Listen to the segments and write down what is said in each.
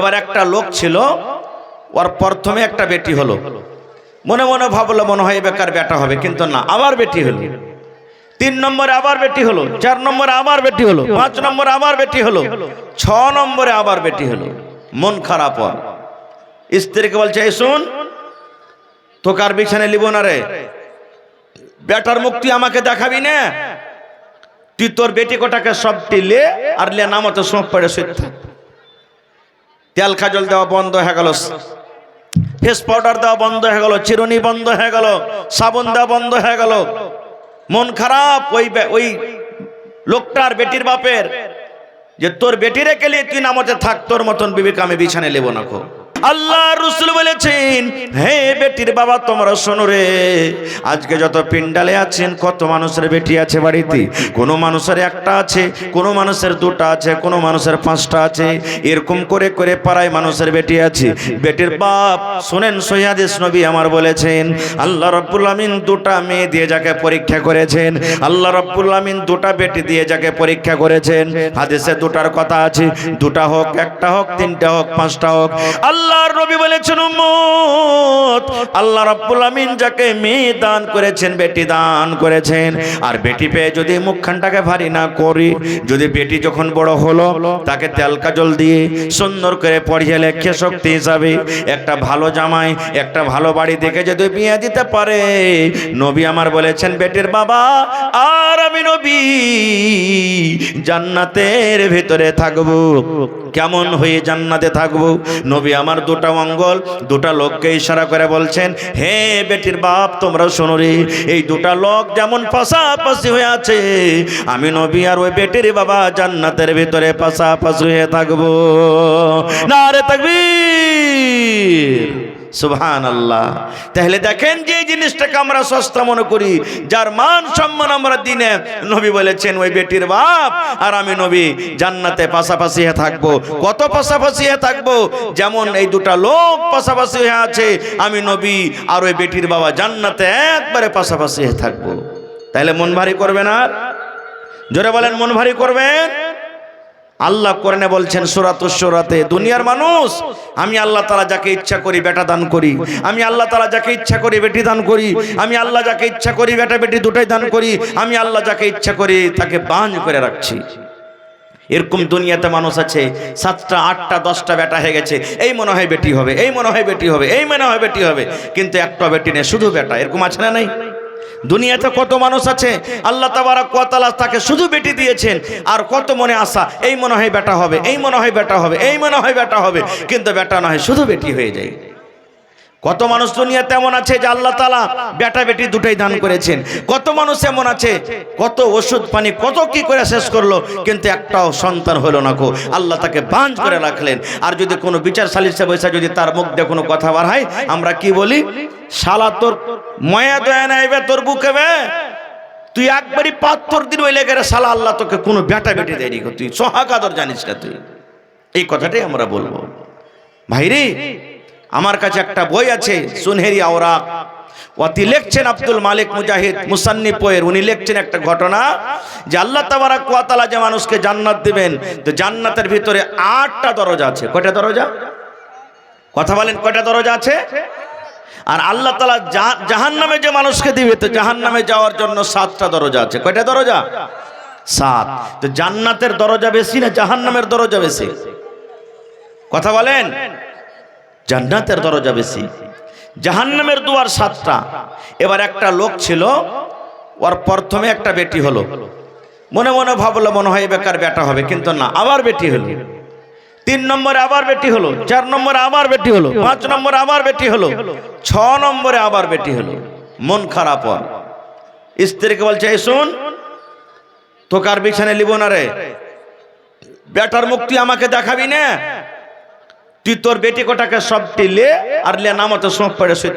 এবার একটা লোক ছিল, ওর প্রথমে একটা বেটি হলো। মনে মনে ভাবলো, মনে হয় বেকার বেটা হবে, কিন্তু না, আবার বেটি হলো। তিন নম্বরে আবার বেটি হলো, চার নম্বরে আবার বেটি হলো, পাঁচ নম্বরে আবার বেটি হলো, ছ নম্বরে আবার বেটি হলো। মন খারাপ ওর। স্ত্রীকে বলছে, এই শুন, তোকে আর বিছানে লিব না রে। বেটার মুক্তি আমাকে দেখাবি না। তুই তোর বেটি কোটাকে সব টিলে আর লে নামতে সোঁপ পড়ে থাক। তেল খাজল দেওয়া বন্ধ হয়ে গেল। ফেস পাউডার দেওয়া বন্ধ হয়ে গেল, চিরুনি বন্ধ হয়ে গেল, সাবুন দেওয়া বন্ধ হয়ে গেল। মন খারাপ, ওই ওই লোকটার বেটির বাপের। যে তোর বেটিরে কেলিয়ে তুই নামতে থাক, তোর মতন বিবেক আমি বিছানে নেব না খো। আল্লাহ রসুল বলেছেন, হে বেটির বাবা, তোমরা শোনো রে। আজকে যত পিন্ডালে আছেন, কত মানুষের বেটি আছে বাড়িতে? কোনো মানুষের একটা আছে, কোনো মানুষের দুটা আছে, কোনো মানুষের পাঁচটা আছে। এরকম করে করে পাড়ায় মানুষের বেটি আছে। বেটির বাপ, শোনেন সৈয়াদিস নবী আমার বলেছেন, আল্লাহ রব্বুল আমিন দুটা মেয়ে দিয়ে যাকে পরীক্ষা করেছেন, আল্লাহ রব্বুল আমিন দুটা বেটি দিয়ে যাকে পরীক্ষা করেছেন। হাদিসে দুটার কথা আছে, দুটা হোক, একটা হোক, তিনটা হোক, পাঁচটা হোক। আল্লাহর নবী বলেছেন, উম্মত, আল্লাহ রব্বুল আমিন যাকে মেয়ে দান করেছেন, বেটি দান করেছেন। আর বেটি পেয়ে যদি মুখখানটাকে ভারী না করি, যদি বেটি যখন বড় হলো, তাকে তেল কাজল দিয়ে সুন্দর করে পড়িয়ে লেখে শক্তি হিসাবে। একটা ভালো জামাই, একটা ভালো বাড়ি দেখে যদি বিয়ে দিতে পারে, নবী আমার বলেছেন, বেটির বাবা, আর আমি নবী, জান্নাতের ভিতরে থাকব। কেমন হয়ে জান্নাতে থাকব? নবী আমার দুটা অঙ্গল, দুটা লোককে ইশারা করে বলছেন, হে বেটির বাপ, তোমরা শোনো রে, এই দুটা লোক যেমন পাশাপাশি হয়ে আছে, আমি নবী আর ওই বেটির বাবা জান্নাতের ভিতরে পাশাপাশি হয়ে থাকব। না রে তাকবীর। সুবহান আল্লাহ তাহলে দেখেন যে জিনিসটাকে আমরা সস্তা মনে করি, যার মান সম্মান আমরা দিনে, নবী বলেছেন, ওই বেটির বাপ আর আমি নবী জান্নাতে পাশাপাশি হয়ে থাকব। কত পাশাপাশি হয়ে থাকব? যেমন এই দুটা লোক পাশাপাশি হয়ে আছে, আমি নবী আর ওই বেটির বাবা জান্নাতে একবারে পাশাপাশি হয়ে থাকব। তাহলে মন ভারী করবেন আর? জোরে বলেন, মন ভারী করবেন? আল্লাহ কোরআনে বলছেন সুরাত সুরাতে দুনিয়ার মানুষ, আমি আল্লাহ তালা যাকে ইচ্ছা করি বেটা দান করি, আমি আল্লাহ তালা যাকে ইচ্ছা করি বেটি দান করি, আমি আল্লাহ যাকে ইচ্ছা করি বেটা বেটি দুটাই দান করি, আমি আল্লাহ যাকে ইচ্ছা করি তাকে বাঁধ করে রাখছি। এরকম দুনিয়াতে মানুষ আছে, সাতটা, আটটা, দশটা বেটা হয়ে গেছে, এই মনে হয় বেটি হবে, এই মনে হয় বেটি হবে, এই মনে হয় বেটি হবে, কিন্তু একটা বেটি নেই, শুধু বেটা, এরকম আছে না নাই? দুনিয়াতে কত মানুষ আছে? আল্লাহ তাবারা কোয়াতালা তাকে শুধু বেটি দিয়েছেন। আর কত মনে আসা এই মনে হয় বেটা হবে, এই মনে হয় বেটা হবে, এই মনে হয় বেটা হবে। কিন্তু বেটা নয়, শুধু বেটি হয়ে যায়। কত মানুষ দুনিয়া তেমন আছে যে আল্লাহ তালা বেটা বেটি দুটাই দান করেছেন। কত মানুষ এমন আছে, কত ওষুধ পানি, কত কি করে শেষ করল, কিন্তু একটাও সন্তান হলো না কো আল্লাহ তাকে বাঞ্চ করে রাখলেন। আর যদি কোনো বিচার সালিসে বসে যদি তার মুখ দিয়ে কোনো কথা বার হয়, আমরা কি বলি? শালা তোর ময়া দয়া নাইবে তোর বুকে বে। তুই একবারই পাথর দিন ওই লেগে শালা আল্লাহ তোকে কোনো বেটা বেটি দেয়নি তুই সোহাগাদর জানিস না তুই। এই কথাটাই আমরা বলব। ভাইরে আমার কাছে একটা বই আছে, সুনহেরি আওরাক। অতি লিখছেন আব্দুল মালিক মুজাহিদ মুসান্নি পোয়ের উনি লিখছেন একটা ঘটনা যে আল্লাহ তাবারাক ওয়া তাআলা যে মানুষকে জান্নাত দিবেন, তো জান্নাতের ভিতরে আটটা দরজা আছে। কয়টা দরজা? কথা বলেন, কয়টা দরজা আছে? আর আল্লাহ তালা জাহান নামে যে মানুষকে দিবে, তো জাহান নামে যাওয়ার জন্য সাতটা দরজা আছে। কয়টা দরজা? সাত। তো জান্নাতের দরজা বেশি না জাহান নামের দরজা বেশি? কথা বলেন? জান্নাতের দরজা বেশি। জাহান্নামের দুয়ার সাতটা। এবার একটা লোক ছিল, ওর প্রথমে একটা বেটি হলো। মনে মনে ভাবলো মনে হয় বেকার বেটা হবে, কিন্তু না, আবার বেটি হলো। তিন নম্বরে আবার বেটি হলো, চার নম্বরে আবার বেটি হলো, পাঁচ নম্বরে আবার বেটি হলো, ছ নম্বরে আবার বেটি হলো। মন খারাপ ওর। স্ত্রীকে বলছে, এই শুন, তোকে আর বিছানে লিব না রে। বেটার মুক্তি আমাকে দেখাবি না? তুই তোর বেটি কোটাকে সব টিলে আর লে নামতে সোঁপ পড়ে থাক।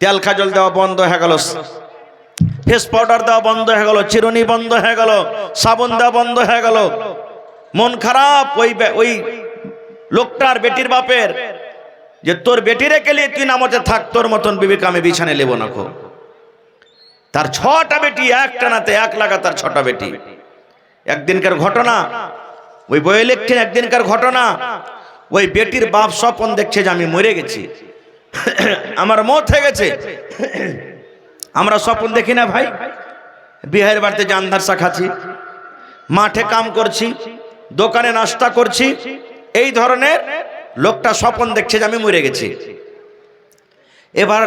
তেল খাজল দেওয়া বন্ধ হয়ে গেল, ফেস পাউডার দেওয়া বন্ধ হয়ে গেল, চিরুনি বন্ধ হয়ে গেল, সাবন দেওয়া বন্ধ হয়ে গেল। মন খারাপ, ওই ওই লোকটার বেটির বাপের। যে তোর বেটি রেখে নিয়ে তুই নামতে থাক, তোর মতন বিবেক আমি বিছানে নেব না খো। তার ছটা বেটি এক টানাতে এক লাগাতার ছটা বেটি। একদিনকার ঘটনা ওই বইয়ে লিখছেন একদিনকার ঘটনা। ওই বেটির বাপ স্বপন দেখছে যে আমি মরে গেছি। আমার মত হয়ে গেছে। আমরা স্বপন দেখি না ভাই। বিহারের বাড়িতে জানদারসা খাচ্ছি মাঠে কাম করছি, দোকানে নাস্তা করছি। এই ধরনের লোকটা স্বপন দেখছে যে আমি মরে গেছি। এবার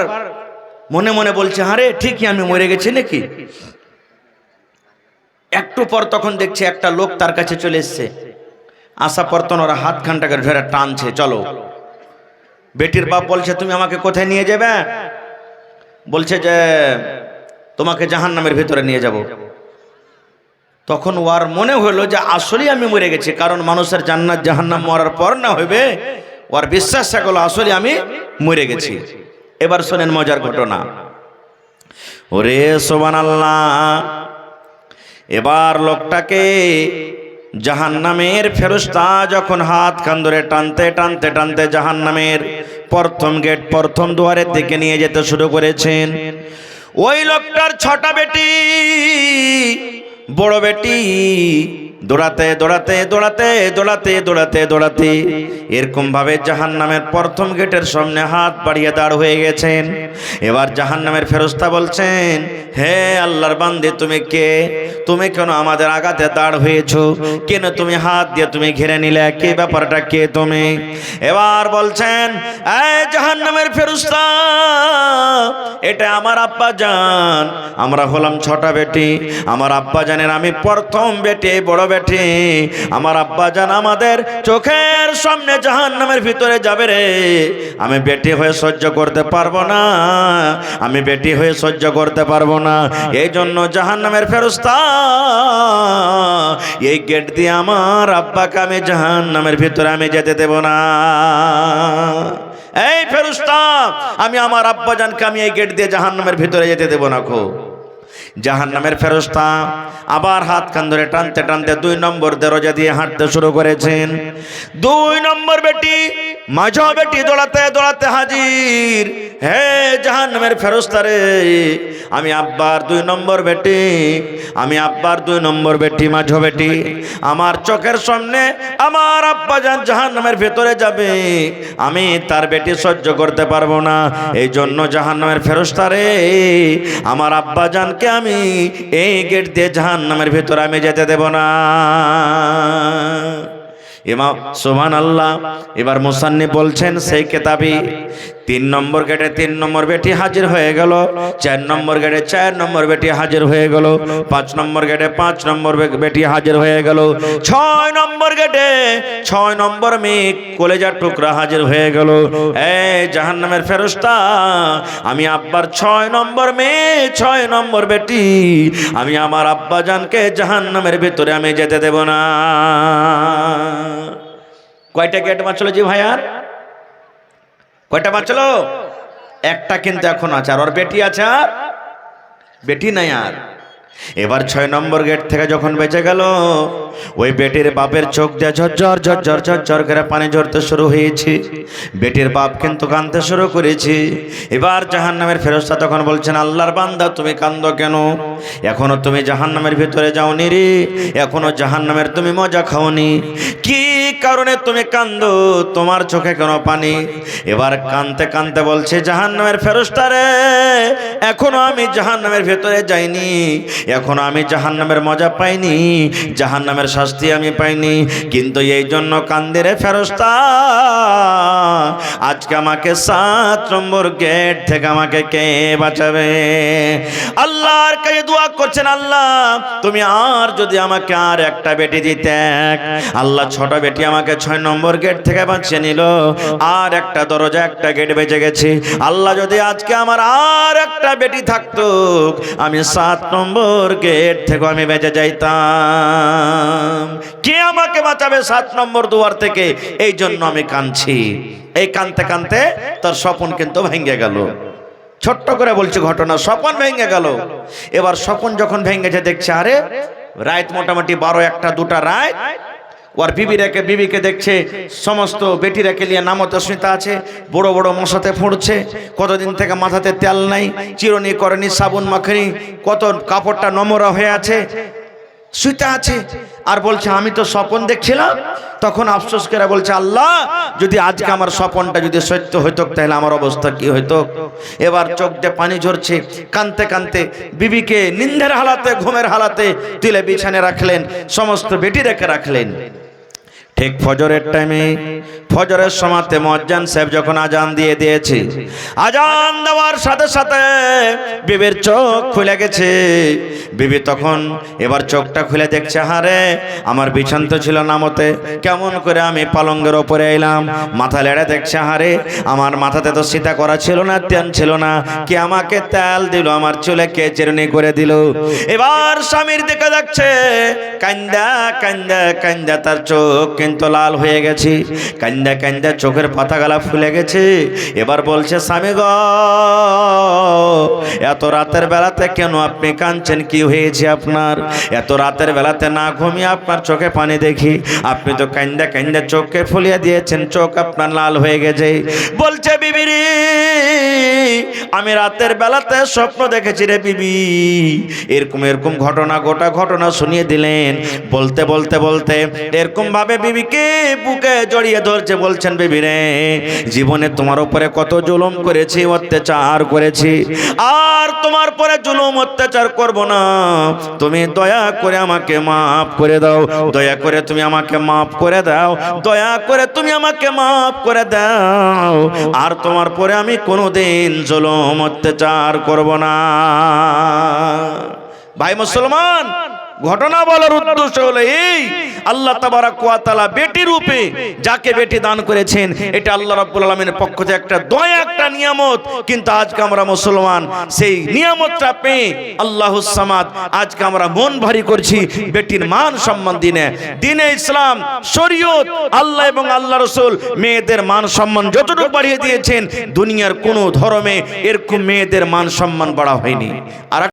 মনে মনে বলছে হারে ঠিকই আমি মরে গেছি নাকি? একটু পর তখন দেখছে একটা লোক তার কাছে চলে এসছে। আসা পর তখন ওরা হাত খানটাকে ধরে টানছে, চলো। বেটির বাপ বলছে, তুমি আমাকে কোথায় নিয়ে যাবে? বলছে যে, তোমাকে জাহান নামের ভিতরে নিয়ে যাব। তখন ওর মনে হলো যে, আসলেই আমি মরে গেছি, কারণ মানুষের জান্নাত জাহান্নাম মরার পর না হইবে ওর বিশ্বাস থাকল আসলে আমি মরে গেছি। এবার শোনেন মজার ঘটনা। ওরে সোবান আল্লাহ এবার লোকটাকে জাহান্নামের ফেরস্তা যখন হাত খান ধরে টানতে টানতে টানতে জাহান্নামের প্রথম গেট প্রথম দুয়ারের দিকে নিয়ে যেতে শুরু করেছেন। ওই লোকটার ছটা বেটি, বড় বেটি দৌড়াতে দৌড়াতে দৌড়াতে দৌড়াতে দৌড়াতে দৌড়াতে। এরকম ভাবে জাহান নামের প্রথম গেটের সামনে হাত বাড়িয়ে দাঁড় হয়ে গেছেন। এবার জাহান নামের ফেরস্তা বলছেন, হে আল্লাহর বান্দে, তুমি কে? তুমি কেন আমাদের আগাতে দাঁড় হয়েছ? কেন তুমি হাত দিয়ে তুমি ঘিরে নিলে? কে ব্যাপারটা? কে তুমি? এবার বলছেন জাহান নামের ফেরস্তা এটা আমার আব্বা জান। আমরা হলাম ছটা বেটি। আমার আব্বা জানের আমি প্রথম বেটি বড় বেটি আমার আব্বা জান আমাদের চোখের সামনে জাহান নামের ভিতরে যাবে রে। আমি বেটি হয়ে সহ্য করতে পারব না। আমি বেটি হয়ে সহ্য করতে পারব না। এই জন্য জাহান নামের ফেরস্তা, এই গেট দিয়ে আমার আব্বাকে আমি জাহান নামের ভিতরে আমি যেতে দেব না। এই ফেরুস্তা, আমি আমার আব্বাজানকে আমি এই গেট দিয়ে জাহান্নামের ভিতরে যেতে দেবো না খো জাহান্নামের ফেরস্তা আবার হাত কান ধরে টানতে টানতে দুই নম্বর দরজা দিয়ে হাঁটতে শুরু করেছেন। দুই নম্বর বেটি, মাঝো বেটি দৌড়াতে দৌড়াতে হাজির। হে জাহান্নামের ফেরস্তা রে, আমি আব্বার দুই নম্বর বেটি, আমি আব্বার দুই নম্বর বেটি, মাঝো বেটি। আমার চোখের সামনে আমার আব্বা যান জাহান্নামের ভেতরে যাবে, আমি তার বেটি সহ্য করতে পারব না। এই জন্য জাহান্নামের ফেরস্তা রে, আমার আব্বা জানকে আমি এই গেট দিয়ে জাহান নামের ভেতর আমি যেতে দেব না। এমা সোমান আল্লাহ এবার মুসান্নি বলছেন, সেই কেতাবি তিন নম্বর গেটে তিন নম্বর বেটি হাজির হয়ে গেল, চার নম্বর গেটে চার নম্বর বেটি হাজির হয়ে গেল, পাঁচ নম্বর গেটে পাঁচ নম্বর বেটি হাজির হয়ে গেল, ছয় নম্বর গেটে ছয় নম্বর মেয়ে কলেজার টুকরা হাজির হয়ে গেল। এই জাহান্নামের ফেরস্তা, আমি আব্বার ছয় নম্বর মেয়ে, ছয় নম্বর বেটি, আমি আমার আব্বা জানকে জাহান্নামের ভিতরে আমি যেতে দেব না। কয়টা গেট বাঁচলো জি ভাইয়ার? কয়টা বাঁচলো একটা কিন্তু এখন আছে, আর ওর বেটি আছে? আর বেটি নাই আর। এবার ছয় নম্বর গেট থেকে যখন বেঁচে গেল ওই বেটির বাপের চোখ দিয়ে ঝরঝর ঝরঝর ঝরঝর করে পানি ঝরতে শুরু হয়েছে। বেটির বাপ কিন্তু কাঁদতে শুরু করেছে। এবার জাহান নামের ফেরস্তা তখন বলছেন, আল্লাহর বান্দা, তুমি কান্দ কেন? এখনও তুমি জাহান নামের ভিতরে যাওনি রে। এখনও জাহান নামের তুমি মজা খাওনি। কি কারণে তুমি কান্দো তোমার চোখে কেন পানি? এবার কানতে কানতে বলছে জাহান নামের ফেরস্তা রে, এখনও আমি জাহান নামের ভেতরে যাইনি। এখনও আমি জাহান নামের মজা পাইনি। জাহান নামের শাস্তি আমি পাইনি। কিন্তু এই জন্য কান্দের ফেরস্তা। আজকে আমাকে সাত নম্বর গেট থেকে আমাকে কে বাঁচাবে? আল্লাহর কাছে দোয়া করছেন, আল্লাহ, তুমি আর যদি আমাকে আর একটা বেটি দিতে। আল্লাহ ছটা বেটি আমাকে ছয় নম্বর গেট থেকে বাঁচিয়ে নিল। আর একটা দরজা, একটা গেট বেঁচে গেছে। আল্লাহ যদি আজকে আমার আর একটা বেটি থাকতো, আমি সাত নম্বর গেট থেকে আমি বেঁচে যাইতাম। কে আমাকে বাঁচাবে সাত নম্বর দুয়ার থেকে? এই জন্য আমি কাঁদছি। এই কানতে কানতে তার স্বপন কিন্তু ভেঙে গেল। ছোট্ট করে বলছি ঘটনা, স্বপন ভেঙে গেল। এবার স্বপন যখন ভেঙেছে, দেখছে, আরে রাত মোটামুটি বারো একটা, দুটা রাত ওর বিবি রেখে, বিবিকে দেখছে, সমস্ত বেটি রেখে নিয়ে নামতে স্মিতা আছে, বড় বড় মশাতে ফুঁড়ছে, কতদিন থেকে মাথাতে তেল নাই, চিরনি করেনি, সাবুন মাখেনি, কত কাপড়টা নমরা হয়ে আছে শুইতে আছে। আর বলছে, আমি তো স্বপন দেখছিলাম। তখন আফসোস করে বলছে, আল্লাহ, যদি আজকে আমার স্বপনটা যদি সত্য হইতো, তাহলে আমার অবস্থা কি হইতো? এবার চোখ দিয়ে পানি ঝরছে। কানতে কানতে বিবিকে নিন্দের হালাতে, ঘুমের হালাতে তুলে বিছানে রাখলেন, সমস্ত বেটি রেখে রাখলেন। ঠিক ফজরের টাইমে ফজরের সমাতে মজ্জান সাহেব যখন আজান দিয়ে দিয়েছে, আজান দেওয়ার সাথে সাথে বিবির চোখ খুলে গেছে। বিবি তখন এবার চোখটা খুলে দেখছে, হারে, আমার বিছান তো ছিল না মতে কেমন করে আমি পালঙ্গের ওপরে এলাম, মাথা লেড়ে দেখছে, হারে, আমার মাথাতে তো সীতা করা ছিল না তেল ছিল না, কে আমাকে তেল দিল, আমার চুলে কে চেরুনি করে দিল। এবার স্বামীর দিকে দেখছে কান্দা কান্দা কান্দা তার চোখ কিন্তু লাল হয়ে গেছে। কান্দা কান্দা চোখের পাতা গালা ফুলে গেছে। এবার বলছে, স্বামী গ, এত রাতের বেলাতে কেন আপনি কাঁদছেন? কি হয়েছে আপনার? এত রাতের বেলাতে না ঘুমিয়ে আপনার চোখে পানি দেখি। আপনি তো কান্দা কান্দা চোখকে ফুলিয়ে দিয়েছেন, চোখ আপনার লাল হয়ে গেছে। বলছে বিবিরি আমি রাতের বেলাতে স্বপ্ন দেখেছি রে বিবি। এরকম এরকম ঘটনা, গোটা ঘটনা শুনিয়ে দিলেন। বলতে বলতে বলতে এরকম ভাবে বিবিকে বুকে জড়িয়ে ধরছে, বলছেন, বিবি রে, জীবনে তোমার উপরে কত জুলুম করেছি, অত্যাচার করেছি। আর তোমার পরে জুলুম, অত্যাচার করব না। তুমি দয়া করে আমাকে মাফ করে দাও। দয়া করে তুমি আমাকে মাফ করে দাও। দয়া করে তুমি আমাকে মাফ করে দাও। আর তোমার পরে আমি কোনোদিন জুলুম, অত্যাচার করব না। ভাই মুসলমান ঘটনা বলার উদ্দেশ্য হলো এই। আল্লাহ তাবারাক ওয়া তাআলা বেটি রূপে যাকে বেটি দান করেছেন, এটা আল্লাহ রাব্বুল আলামিনের পক্ষ থেকে একটা দয়া, একটা নিয়ামত। কিন্তু আজকে আমরা মুসলমান, সেই নিয়ামতটা পেয়ে আল্লাহুস সামাদ আজকে আমরা মন ভারী করছি বেটির মান সম্মান দিনে। দিনে ইসলাম, শরীয়ত, আল্লাহ এবং আল্লাহ রসুল মেয়েদের মান সম্মান যতটুকু বাড়িয়ে দিয়েছেন, দুনিয়ার কোনো ধর্মে এরকম মেয়েদের মান সম্মান বাড়া হয়নি। আর